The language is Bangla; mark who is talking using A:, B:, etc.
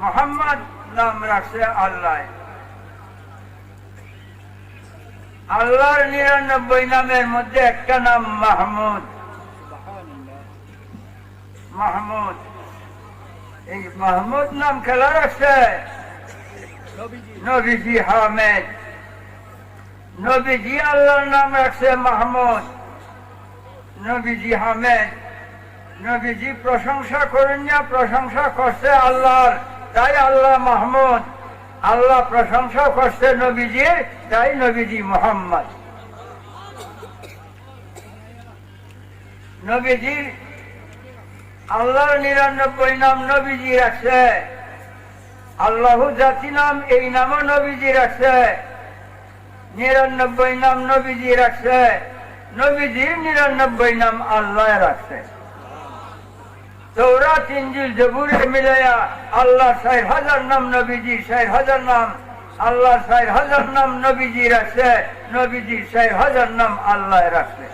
A: মোহাম্মদ নাম রাখছে আল্লাহ। আল্লাহর নিরানব্বই নামের মধ্যে একটা নাম মাহমুদ। মাহমুদ। এই মাহমুদ নাম খেলা রাখছে? নবীজি হামেদ। নবীজি আল্লাহর নাম রাখছে মাহমুদ। নবীজি হামেদ। নবীজি প্রশংসা করেন না, প্রশংসা করছে আল্লাহর। তাই আল্লাহ মাহমুদ, আল্লাহ প্রশংসা করছে নবীজির তাই নবীজি মোহাম্মদ। নবীজির আল্লাহর নিরানব্বই নাম নবীজি রাখছে। আল্লাহ জাতি নাম এই নামও নবীজি রাখছে। নিরানব্বই নাম নবীজি রাখছে। নবীজির নিরানব্বই নাম আল্লাহ রাখছে। তৌরাত ইঞ্জিল জবুরে মিলাইয়া আল্লাহ ষাট হাজার নাম নবীজি ষাট হাজার নাম, আল্লাহ ষাট হাজার নাম নবীজি রাখছে নবীজি ষাট হাজার নাম আল্লাহ রাখছে